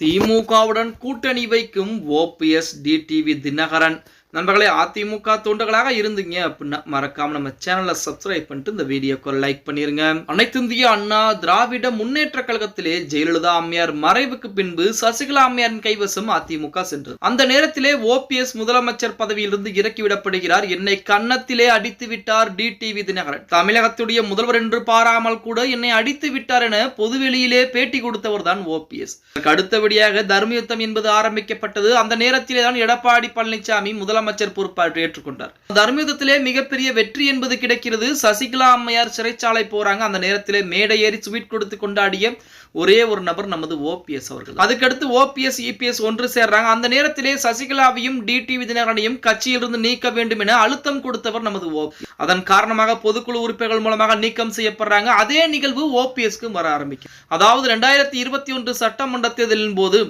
திமுகவுடன் கூட்டணி வைக்கும் ஓபிஎஸ் டிடிவி தினகரன். நண்பர்களே அதிமுக தொண்டர்களாக இருந்தீங்க அப்படின்னா மறக்காம நம்ம சேனலை சப்ஸ்கிரைப் பண்ணிட்டு இந்த வீடியோக்கு லைக் பண்ணிருங்க. அனைத்து இந்திய அண்ணா திராவிட முன்னேற்ற கழகத்திலே ஜெயலலிதா அம்மையார் மறைவுக்கு பின்பு சசிகலா அம்மையாரின் கைவசம் அதிமுக சென்றது. அந்த நேரத்திலே ஓபிஎஸ் முதலமைச்சர் பதவியிலிருந்து இறக்கிவிடப்படுகிறார் என்னை கன்னத்திலே அடித்து விட்டார் டி டிவி தினகரன். தமிழகத்துடைய முதல்வர் என்று பாராமல் கூட என்னை அடித்து விட்டார் என பொதுவெளியிலே பேட்டி கொடுத்தவர் தான் ஓபிஎஸ் அடுத்தபடியாக தர்மயுத்தம் என்பது ஆரம்பிக்கப்பட்டது. அந்த நேரத்திலே தான் எடப்பாடி பழனிசாமி முதலமைச்சர் முதலமைச்சர் பொறுப்பாற்றி ஏற்றுக்கொண்டார். தர்மயுத்தத்திலே மிகப்பெரிய வெற்றி என்பது கிடைக்கிறது. சசிகலா அம்மையார் சிறைச்சாலை போறாங்க. அந்த நேரத்திலே மேடை ஏறி ஸ்வீட் கொடுத்து கொண்டாடிய ஒரே ஒரு நபர் நமது ஓபிஎஸ் அவர்கள். அதுக்கடுத்து ஓபிஎஸ் இபிஎஸ் ஒன்று சேர்றாங்க. அந்த நேரத்திலே சசிகலாவையும் டிடிவி தினகரனையும் கட்சியிலிருந்து நீக்க வேண்டும் என அழுத்தம் கொடுத்தவர் நமது ஓபி அதன் காரணமாக பொதுக்குழு உறுப்பினர்கள் மூலமாக நீக்கம் செய்யப்படுறாங்க. அதே நிகழ்வு ஓபிஎஸ்க்கு வர ஆரம்பிக்கும் அதாவது ரெண்டாயிரத்தி இருபத்தி ஒன்று சட்டமன்ற தேர்தலின் போது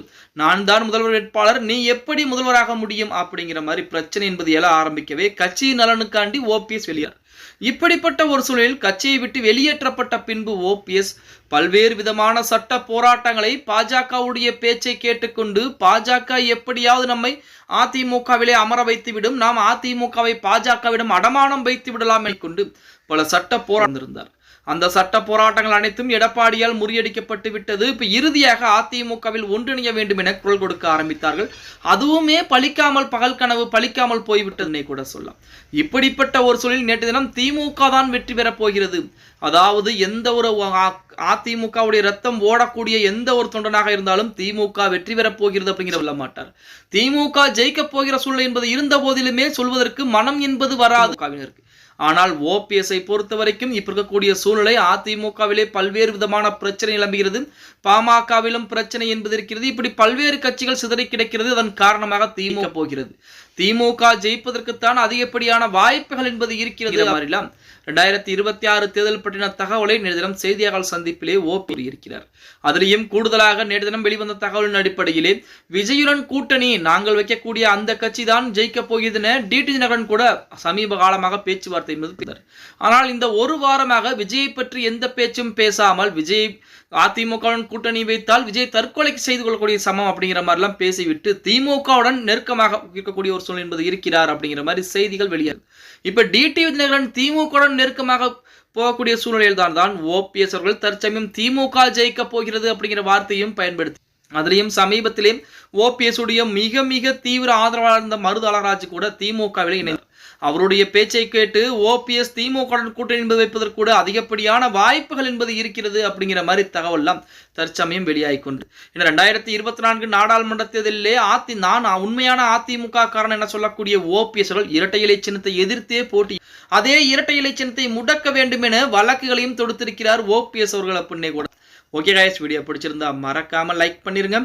நான் தான் முதல்வர் வேட்பாளர். நீ எப்படி முதல்வராக முடியும் அப்படிங்கிற மாதிரி பிரச்சனை என்பது எழ ஆரம்பிக்கவே கட்சியின் நலனுக்காண்டி ஓபிஎஸ் வெளியார் இப்படிப்பட்ட ஒரு சூழலில் கட்சியை விட்டு வெளியேற்றப்பட்ட பின்பு ஓபிஎஸ் பல்வேறு விதமான சட்ட போராட்டங்களை பாஜகவுடைய பேச்சை கேட்டுக்கொண்டு பாஜக எப்படியாவது நம்மை அதிமுகவிலே அமர வைத்துவிடும். நாம் அதிமுகவை பாஜகவிடம் அடமானம் வைத்து விடலாம் கொண்டு பல சட்ட போராட்டம் இருந்தார் அந்த சட்ட போராட்டங்கள் அனைத்தும் எடப்பாடியால் முறியடிக்கப்பட்டு விட்டது. இப்ப இறுதியாக அதிமுகவில் ஒன்றிணைய வேண்டும் என குரல் கொடுக்க ஆரம்பித்தார்கள். அதுவுமே பலிக்காமல் பகல் கனவு பழிக்காமல் போய்விட்டதுனே கூட சொல்லலாம். இப்படிப்பட்ட ஒரு சூழலில் நேற்று தினம் திமுக தான் வெற்றி பெறப் போகிறது. அதாவது எந்த ஒரு அதிமுகவுடைய ரத்தம் ஓடக்கூடிய எந்த ஒரு தொண்டனாக இருந்தாலும் திமுக வெற்றி பெறப் போகிறது அப்படிங்கிற சொல்ல மாட்டார். திமுக ஜெயிக்கப் போகிற சூழ்நிலை என்பது இருந்த போதிலுமே சொல்வதற்கு மனம் என்பது வராது. கவிஞருக்கு ஆனால் ஓபிஎஸ்ஐ பொறுத்த வரைக்கும் இப்ப இருக்கக்கூடிய சூழ்நிலை அதிமுகவிலே பல்வேறு விதமான பிரச்சனை நிலம்புகிறது. பாமகவிலும் பிரச்சனை என்பது இருக்கிறது. இப்படி பல்வேறு கட்சிகள் சிதறி கிடக்கிறது. அதன் காரணமாக திமுக போகிறது. திமுக ஜெயிப்பதற்குத்தான் அதிகப்படியான வாய்ப்புகள் என்பது இருக்கிறது. மாதிரிலாம் ரெண்டாயிரத்தி இருபத்தி ஆறு தேர்தல் பற்றின தகவலை நேற்று தினம் செய்தியாளர் சந்திப்பிலே ஓபி இருக்கிறார் அதிலையும் கூடுதலாக நேற்று தினம் வெளிவந்த தகவலின் அடிப்படையிலே விஜயுடன் கூட்டணி நாங்கள் வைக்கக்கூடிய அந்த கட்சி தான் ஜெயிக்க போகிறதுன்னு டிடி நகரன் கூட சமீப காலமாக பேச்சுவார்த்தை என்பது ஆனால் இந்த ஒரு வாரமாக விஜயை பற்றி எந்த பேச்சும் பேசாமல் விஜய் அதிமுகவுடன் கூட்டணி வைத்தால் விஜய் தற்கொலை செய்து கொள்ளக்கூடிய சமம் அப்படிங்கிற மாதிரிலாம் பேசிவிட்டு திமுகவுடன் நெருக்கமாக இருக்கக்கூடிய ஒரு சூழ்நிலை என்பது இருக்கிறார் அப்படிங்கிற மாதிரி செய்திகள் வெளியாகுது. இப்ப டிடி தினகரன் திமுகவுடன் நெருக்கமாக போகக்கூடிய சூழ்நிலையில் தான் தான் ஓபிஎஸ் அவர்கள் தற்சமயம் திமுக ஜெயிக்க போகிறது அப்படிங்கிற வார்த்தையும் பயன்படுத்தி அதுலேயும் சமீபத்திலே ஓபிஎஸ்டைய மிக மிக தீவிர ஆதரவாளர் இருந்த மருது அழகராஜ் கூட திமுகவில் இணைந்தார். அவருடைய பேச்சை கேட்டு ஓபிஎஸ் திமுக கூட்டணி என்பது வைப்பதற்கு கூட அதிகப்படியான வாய்ப்புகள் என்பது இருக்கிறது அப்படிங்கிற மாதிரி தகவல்லாம் தற்சமயம் வெளியாகி கொண்டு. இந்த ரெண்டாயிரத்தி இருபத்தி நான்கு நாடாளுமன்ற தேர்தலிலே அதி நான் உண்மையான அதிமுக காரணம் என சொல்லக்கூடிய ஓபிஎஸ்கள் இரட்டை இலை சின்னத்தை எதிர்த்தே போட்டி அதே இரட்டை இலை சின்னத்தை முடக்க வேண்டும் என வழக்குகளையும் தொடுத்திருக்கிறார் ஓபிஎஸ் அவர்கள் அப்படின்னே கூட. ஓகே கைஸ் வீடியோ பிடிச்சிருந்தா மறக்காமல் லைக் பண்ணிருங்க.